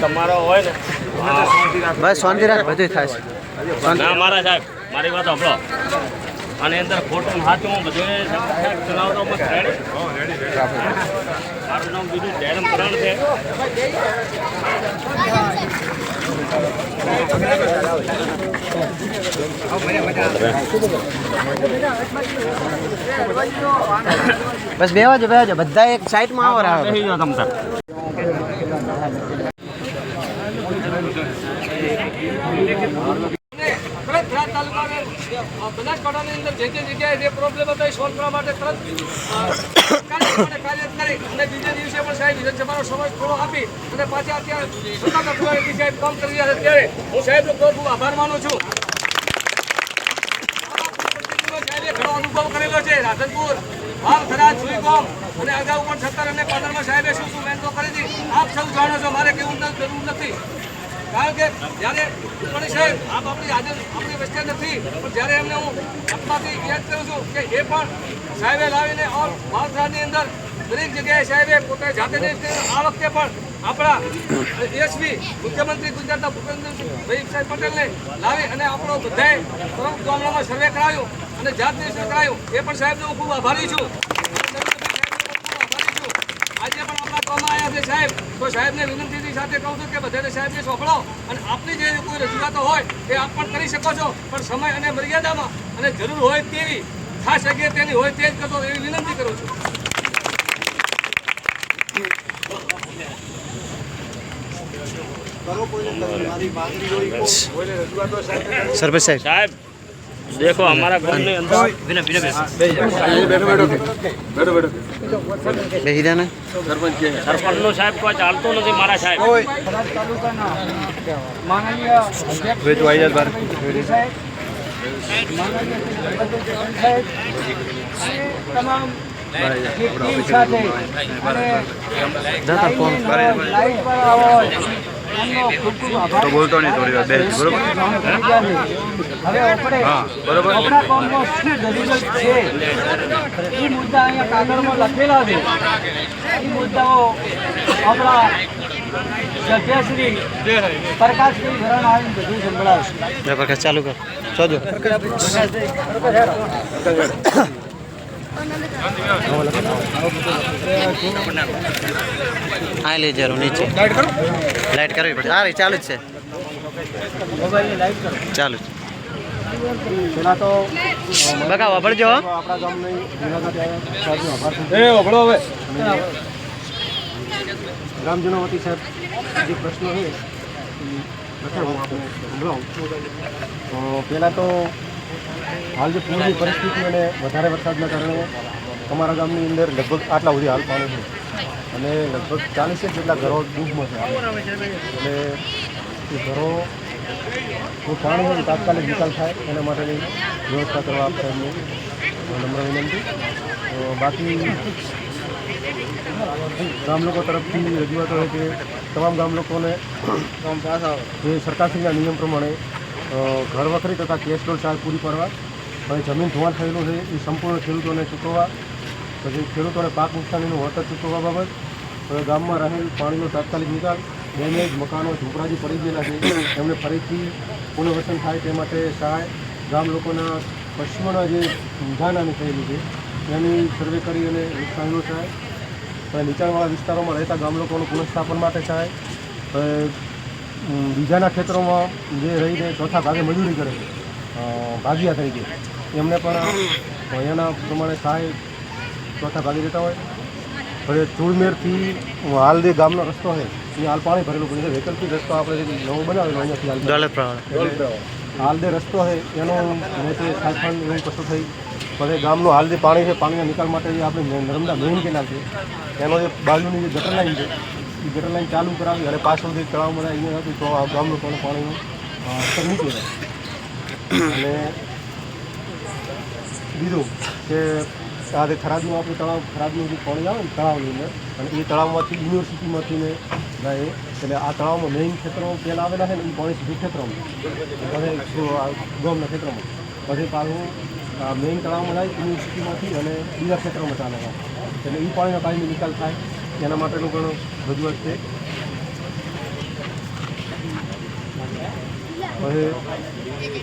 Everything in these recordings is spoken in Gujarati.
તમારો હોય ને. બસ શાંતિ રાખ બધું થાય છે. ના, મારા સાહેબ, મારી વાત સાંભળો. અને અંદર ખોટું હાથું બધું ચલાવતો મત રેડી મારું નામ બીજું જયરામ પ્રણ છે. બસ બેવા જો બેવા જો બધા એક સાઈડમાં આવો આવે બેસી જાઓ તમ તાર તરત થરાદ તાલુકાને અ, બનાસકાંઠાની અંદર જે જે જગ્યાએ જે પ્રોબ્લેમ હતા એ સોલ્વ કરવા માટે તરત કાર્ય કરી અને બીજા દિવસે પણ સાહેબ વિધાનસભાનો સમય થોડો આપી અને પાછા અત્યારે સત્તા તત્વોએ સાહેબ કામ કરી હું સાહેબનો ખૂબ ખૂબ આભાર માનું છું સાહેબે ઘણો અનુભવ કરેલો છે. રાધનપુર, હાલ ખરાજ સુઈગોમ અને અગાઉ પણ સત્તર અને પંદરમાં સાહેબે શું શું મહેનતો કરી હતી, આપ સૌ જાણો છો, મારે કેવું જરૂર નથી. કારણ કે જ્યારે ચૂંટણી સાહેબ, આપ આપણી આજે આપણી વચ્ચે નથી, પણ જ્યારે એમને હું આપમાંથી યાદ કરું છું કે એ પણ સાહેબે લાવીને ઓલ ભારત અંદર દરેક જગ્યાએ સાહેબે પોતે જાતે આ વખતે પણ આપણા યશવી મુખ્યમંત્રી ગુજરાતના ભૂપેન્દ્રભાઈ સાહેબ પટેલને લાવી અને આપણો બધાએ પ્રમુખ ગામડામાં સર્વે કરાવ્યો અને જાત નિરીક્ષણ કરાયો એ પણ સાહેબનો હું ખૂબ આભારી છું. આજે પણ આપણા ગામમાં આવ્યા છે સાહેબ, તો સાહેબને વિનંતીની સાથે કહું છું કે બધાને સાહેબને સોંપડો અને આપની જે કોઈ રજૂઆતો હોય, એ આપ પણ કરી શકો છો, પણ સમય અને મર્યાદામાં અને જરૂર હોય તેવી, ખાસ જગ્યાએ તેની હોય તે જ કરતો એવી વિનંતી કરું છું. સરપંચ સાહેબ. સાહેબ દેખો અમારા ગામની અંદર સરપંચ ને? સરપંચનું સાહેબ કોઈ ચાલતું નથી મારા સાહેબ. તમામ પર આવો એમનો ખૂબ આભાર બોલતો નહીં થોડી વાર બેસ બરોબર આપણા ગામમાં છે મુદ્દા અહીંયા કાગળમાં લખેલા છે એ મુદ્દાઓ આપણા સભ્યશ્રી પ્રકાશભાઈ ભરણ આવીને બધું સંભળાવશે પ્રકાશ ચાલુ કર હા લઈ જરૂર નીચે. લાઈટ કરવી પડશે હા ચાલુ જ છે. ચાલુ જ. બકા વાપરજો એ ઓગળો હવે. ગ્રામજનો વતી સાહેબ જે પ્રશ્નો છે પહેલાં તો હાલ જે પૂરની પરિસ્થિતિ અને વધારે વરસાદના કારણે અમારા ગામની અંદર લગભગ આટલા સુધી હાલ પાણી છે. અને લગભગ ચાલીસેક જેટલા ઘરો ડૂબમાં છે. એટલે એ ઘરો, જો પાણી હોય તાત્કાલિક નિકાલ થાય, એના માટેની વ્યવસ્થા કરવા આપશે એમને નમ્ર વિનંતી. તો બાકી ગામ લોકો તરફથી રજૂઆતો છે કે તમામ ગામ લોકોને જે સરકારશ્રીના નિયમ પ્રમાણે ઘર વખરી તથા કેશ ડોલ ચાર્જ પૂરી પાડવા હવે જમીન ધોવાણ થયેલું છે, એ સંપૂર્ણ ખેડૂતોને ચૂકવવા, પછી ખેડૂતોને પાક નુકસાનીનું વળતર ચૂકવવા બાબત, હવે ગામમાં રહેલ પાણીનો તાત્કાલિક નિકાલ, ડેમેજ, મકાનો ઝૂંપડાજી પડી ગયેલા છે, એમને ફરીથી પુનર્વસન થાય તે માટે સહાય, ગામ લોકોના પશ્ચિમના જે ઊંધાનાની થયેલી છે, એની સર્વે કરી અને નુકસાનનો સહાય નીચાણવાળા વિસ્તારોમાં રહેતા ગામ લોકોનું પુનઃસ્થાપન માટે સહાય બીજાના ખેતરોમાં જે રહીને ચોથા ભાગે મજૂરી કરે છે. ભાગિયા થઈ ગઈ એમને પણ એના પ્રમાણે સહાય ચોથા ભાગી દેતા હોય. હવે ચૂડમેરથી હાલદી ગામનો રસ્તો છે. એ હાલ પાણી ભરેલું પડે છે. વૈકલ્પિક રસ્તો આપણે નવો બનાવેલો અહીંયાથી હાલ ડોલર પ્રવાહ હાલ જે રસ્તો છે. એનો નીચે સાયફન એવું કશું થઈ. પછી ગામનું હાલ જે પાણી છે. પાણીના નિકાલ માટે જે આપણે નર્મદા મેઇન કેનાલ છે. એનો જે બાજુની જે ગટર લાઈન છે એ ગટર લાઈન ચાલુ કરાવી અને પાછળથી તળાવ મળે અહીંયા હતું તો આ ગામનું પણ પાણીનું નીકળી રહે અને બીજું કે આ જે થરાદનું આપણું તળાવ, થરાદનું જે પાણી આવે ને તળાવની અંદર, અને એ તળાવમાંથી યુનિવર્સિટીમાંથી ને જાય એટલે આ તળાવમાં મેઇન ક્ષેત્રો પહેલાં આવેલા છે ને, એ પાણી સીધું ક્ષેત્રમાં. ગામના ક્ષેત્રમાં. પછી પાછું મેઇન તળાવમાં જાય યુનિવર્સિટીમાંથી અને બીજા ક્ષેત્રોમાં ચાલે એટલે એ પાણીનો કાયમી નિકાલ થાય. એના માટેનું પણ રજૂઆત છે. હવે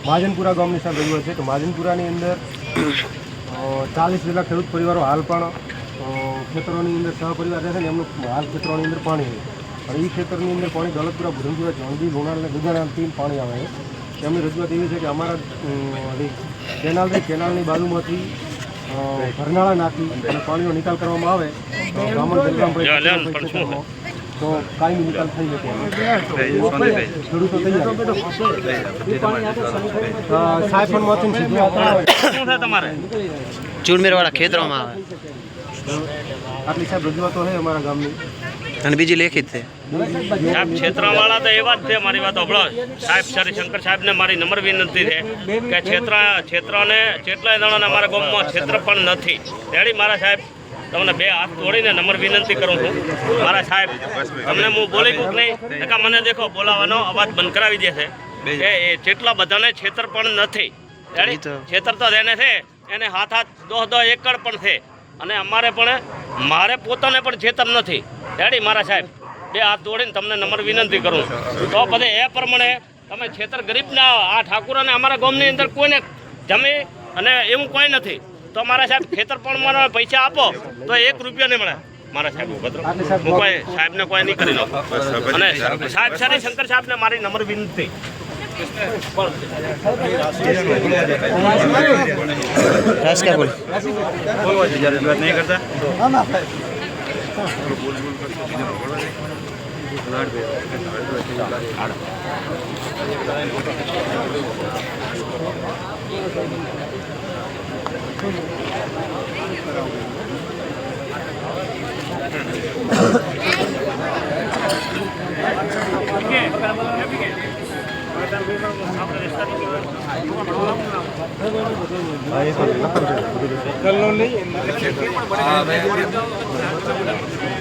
મહાજનપુરા ગામની સાથે રજૂઆત છે. તો મહાજનપુરાની અંદર ચાલીસ જેટલા ખેડૂત પરિવારો હાલ પણ ખેતરોની અંદર સહપરિવાર રહે છે ને એમનું હાલ ખેતરોની અંદર પાણી અને એ ખેતરની અંદર પાણી દોલતપુરા ભુરમપુરા જણદી લોણાલ અને ગુજારાથી પાણી આવે છે. એમની રજૂઆત એવી છે કે અમારા અમ, કેનાલ છે કેનાલની બાજુમાંથી ભરનાળા નાખી અને પાણીનો નિકાલ કરવામાં આવે. ગામણ જલગામ તો કાયમી નિકાલ થઈ શકે ખેડૂતો તૈયાર. અ, સાયફનમાંથી સીધું આપણે તમારે? ચૂરમેરવાળા ખેતરોમાં આવે. આટલી સાહેબ રજૂઆતો છે અમારા ગામની. અને બીજી લેખિત છે. સાહેબ ક્ષેત્રવાળા તો એવા જ છે મારી વાત હભળો સાહેબ શ્રી શંકર સાહેબને મારી નમ્ર વિનંતી છે કે ક્ષેત્ર ક્ષેત્રને જેટલા જણાને અમારા ગામમાં ક્ષેત્ર પણ નથી તેડી મારા સાહેબ તમને બે હાથ તોડીને નમ્ર વિનંતી કરું છું. મારા સાહેબ તમને હું બોલી કુક નહીં. એકા મને દેખો બોલાવાનો અવાજ બંધ કરાવી દે છે. એ જેટલા બધાને છેતર પણ નથી. છેતર તો- એને છે એને હાથ હાથ દોહ દોહ એકડ પણ છે. અને અમારે પણ મારે પોતાને પણ છેતર નથી. ડેડી મારા સાહેબ? બે હાથ દોડીને તમને નંબર વિનંતી કરું તો બધે એ પ્રમાણે તમે છેતર ગરીબના આ ઠાકુર અને અમારા ગામની અંદર કોઈને જમી અને એવું કોઈ નથી. તો મારા સાહેબ ખેતર પણ મને પૈસા આપો, તો એક રૂપિયા નહીં મળે. મારા સાહેબ ભદ્ર હું કોઈ સાહેબને કોઈ નહીં કરી નાખું અને સાહેબ સારી શંકર સાહેબને મારી નમ્ર વિનંતી. બોલ. આમાં સાહેબ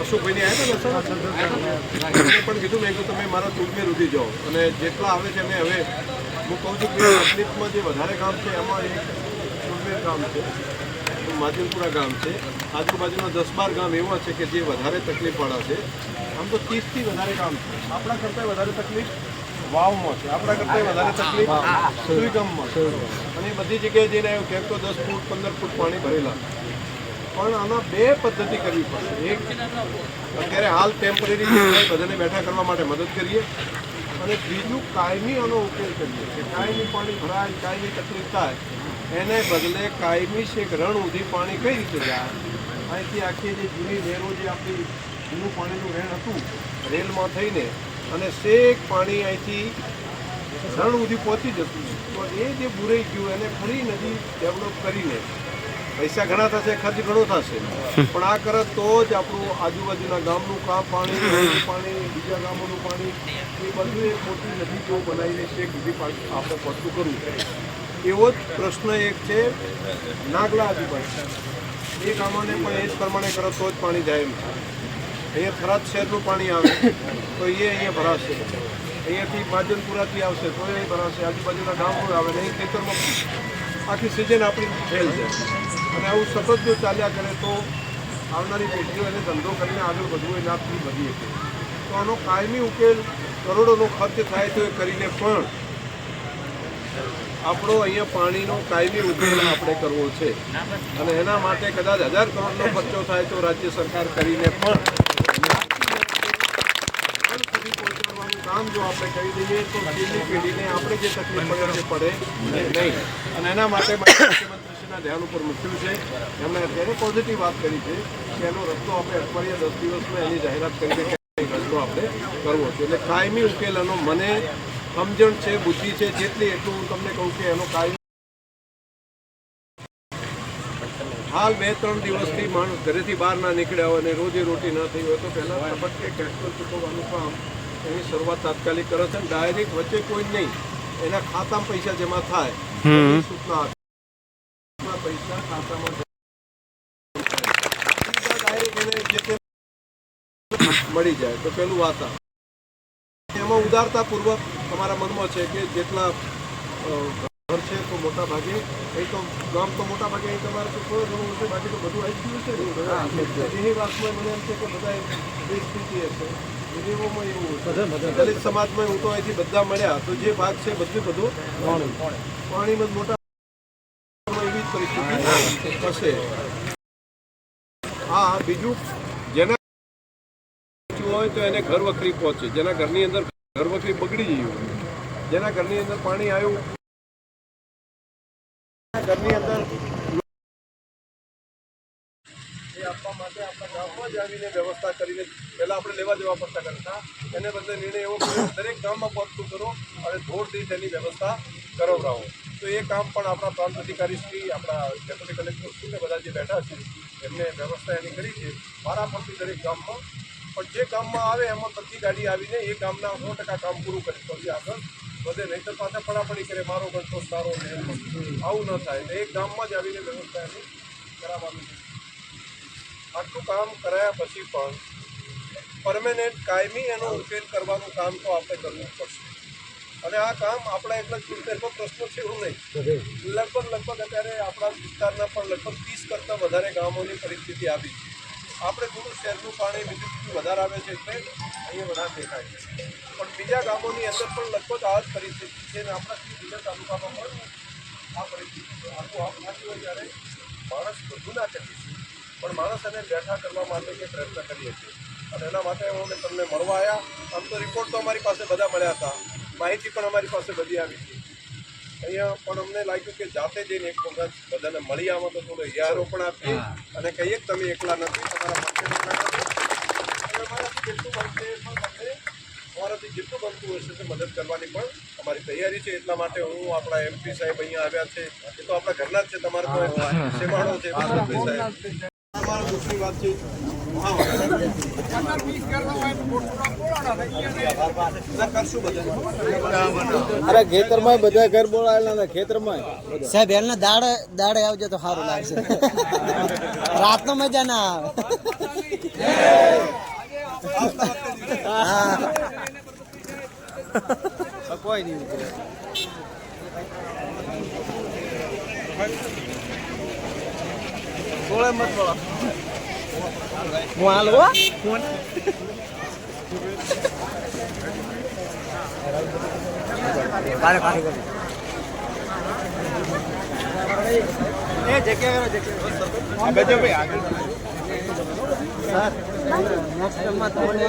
અશોકભાઈને આવ્યા હતા ને સર એમને પણ કીધું, મેં તમે મારા ચૂંટણી રૂધી જાઓ. અને જેટલા આવે છે મેં હવે હું કહું છું કે તકલીફમાં જે વધારે ગામ છે, એમાં એક ચૂંટણી ગામ છે માજલપુરા ગામ છે. આજુબાજુના દસ બાર ગામ એવા છે કે જે વધારે તકલીફવાળા છે. આમ તો ત્રીસથી વધારે કામ છે. આપણા કરતાં વધારે તકલીફ વાવમાં છે. આપણા કરતાં વધારે તકલીફ સુઈગામમાં અને બધી જગ્યાએ જઈને આવ્યું ક્યાંક તો દસ ફૂટ, પંદર ફૂટ પાણી ભરેલા. પણ આના બે પદ્ધતિ કરવી પડશે. એક, અત્યારે હાલ ટેમ્પરરી બધાને બેઠા કરવા માટે મદદ કરીએ. અને બીજું કાયમી આનો ઉકેલ કરીએ. કે કાયમી પાણી ભરાય, કાયમી તકલીફ થાય, એને બદલે કાયમી છેક રણ સુધી પાણી કઈ રીતે જાય? અહીંથી આખી જે જૂની નહેરો જે આપણી જૂનું પાણીનું રેણ હતું, રેલમાં થઈને, અને શેક પાણી અહીંથી રણ ઉધી પહોંચી જતું. તો એ જે બુરાઈ ગયું, એને ફરી નદી ડેવલપ કરીને પૈસા ઘણા થશે, ખર્ચ ઘણો થશે. પણ આ કરે તો જ આપણું આજુબાજુના ગામનું કામ પાણી પાણી, બીજા ગામોનું પાણી, એ બધું એક મોટી નદી જેવું બનાવીને છે બીજી પાણી આપણે પડતું કરવું. એવો જ પ્રશ્ન એક છે, નાગલા આજુબાજુ. એ ગામોને પણ એ જ પ્રમાણે કરો તો જ પાણી જાય એમ. છે અહીંયા ખરાબ શહેરનું પાણી આવે, તો એ અહીંયા ભરાશે. અહીંયાથી માજનપુરાથી આવશે, તો એ ભરાશે. આજુબાજુના ગામો આવે ને ખેતરમાં આખી સિઝન આપણી ફેલ છે અને આવું સતત જો ચાલ્યા કરે તો આવનારી પેઢીઓ એને ધંધો કરીને આગળ વધવું એ લાભથી વધી શકે તો આનો કાયમી ઉકેલ કરોડોનો ખર્ચ થાય તો એ કરીને પણ આપણો અહીંયા પાણીનો કાયમી ઉકેલ આપણે કરવો છે. અને એના માટે કદાચ હજાર કરોડનો ખર્ચો થાય તો રાજ્ય સરકાર કરીને પણ કામ જો આપણે કરી દઈએ તો પેઢીને આપણે જે તકલીફ પડે નહીં. અને એના માટે માન્ય ધ્યાન ઉપર મૂક્યું છે. એમણે અત્યારે પોઝિટિવ વાત કરી છે કે એનો રસ્તો આપણે અઠવાડિયા દસ દિવસમાં એની જાહેરાત કરીને રસ્તો આપણે કરવો છે. એટલે કાયમી ઉકેલ એનો મને સમજણ છે બુદ્ધિ છે જેટલી એટલું હું તમને કહું કે એનો કાયમી હાલ બે ત્રણ દિવસથી માણસ ઘરેથી બહાર ના નીકળ્યા હોય અને રોજી રોટી ના થઈ હોય તો પહેલા તબક્કે કેશફ્લો ચૂકવવાનું કામ એની શરૂઆત તાત્કાલિક કરે છે ડાયરેક્ટ વચ્ચે કોઈ નહીં. એના ખાતામાં પૈસા જમા થાય સૂચના પૈસા ખાતામાં મળી જાય. તો પેલું વાત એમાં ઉદારતાપૂર્વક તમારા મનમાં છે કે જેટલા ઘર છે તો મોટા ભાગે અહીં તો ગામ તો મોટા ભાગે અહીં તમારે તો થોડું ઘણું હશે બાકી તો બધું આવી ગયું છે એની વાતમાં મને એમ છે કે બધા એ સ્થિતિ હશે. ગરીબોમાં એવું દલિત સમાજમાં હું તો અહીંથી બધા મળ્યા. તો જે ભાગ છે બધું બધું પાણીમાં મોટા હશે હા, બીજું? જેના હોય તો એને ઘર વખરી પહોંચે. જેના ઘરની અંદર ઘર વખરી બગડી ગયું. જેના ઘરની અંદર પાણી આવ્યું. ઘરની અંદર એ આપવા માટે આપણા ગામમાં જ આવીને વ્યવસ્થા કરીને પહેલાં આપણે લેવા દેવા પડતા કરતા. એને બદલે નિર્ણય એવો દરેક ગામમાં પહોંચતું કરો અને ધોળ તેની વ્યવસ્થા કરાવડાવો. તો એ કામ પણ આપણા પ્રાંત અધિકારી શ્રી, આપણા ડેપ્યુટી કલેક્ટર બધા જે બેઠા છે, એમને વ્યવસ્થા એની કરી છે. મારા પરથી દરેક ગામમાં. પણ જે ગામમાં આવે એમાં બધી ગાડી આવીને એ ગામના સો ટકા કામ પૂરું કરી. પછી આગળ વધે, નહીં તો પાછા પડાપડી કરે. મારો ગણતો સારો આવું ન થાય. એક ગામમાં જ આવીને વ્યવસ્થા એની કરાવવાની છે. આટલું કામ કરાયા પછી પણ પરમેનન્ટ કાયમી એનો ઉકેલ કરવાનું કામ તો આપણે કરવું પડશે. અને આ કામ આપણા એટલા જ પૂરતો પ્રશ્નો છે એવું નહીં. લગભગ લગભગ અત્યારે આપણા વિસ્તારના પણ લગભગ ત્રીસ કરતાં વધારે ગામોની પરિસ્થિતિ આવી છે. આપણે થોડું શહેરનું પાણી વિદ્યુત વધારે આવે છે એટલે અહીંયા વધારે દેખાય છે. પણ બીજા ગામોની અંદર પણ લગભગ આ જ પરિસ્થિતિ છે અને આપણા બીજા તાલુકામાં પણ આ પરિસ્થિતિ આખું આપ થતું હોય ત્યારે માણસ બધું ના કરી છીએ પણ માણસ એને બેઠા કરવા માટે કે પ્રયત્ન કરીએ છીએ. અને એના માટે અમે તમને મળવા આવ્યા આમ તો રિપોર્ટ તો અમારી પાસે બધા મળ્યા હતા. માહિતી પણ અમારી પાસે બધી આવી હતી. અહીંયા પણ અમને લાગ્યું કે જાતે જઈને એક વખત બધાને મળી આવો તો થોડો યારો પણ આપીએ અને કહીએ કે તમે એકલા નથી તમારા માટે અમારાથી જેટલું એ બનતું હશે તે મદદ કરવાની પણ અમારી તૈયારી છે. એટલા માટે હું આપણા એમપી સાહેબ અહીંયા આવ્યા છે. એ તો આપણા ઘરના જ છે તમારે તો છે સાહેબ. છે. હા. કરશું બધા અરે ખેતરમાં બધા ઘર બોલાયેલા ખેતરમાં સાહેબ એમને દાડે દાડે આવજો તો સારું લાગશે. રાતનો મજા ના આવે. કોઈ નહીં. બોલે મત બોલો હું હાલ હો? ફોન બારે પાછી ગયો એ જગ્યા કરો જગ્યા અબે જો ભાઈ આગળ. સર. નેક્સ્ટમાં તમને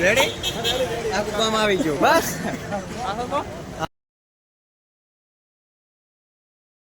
રેડી આવી ગયું. બસ.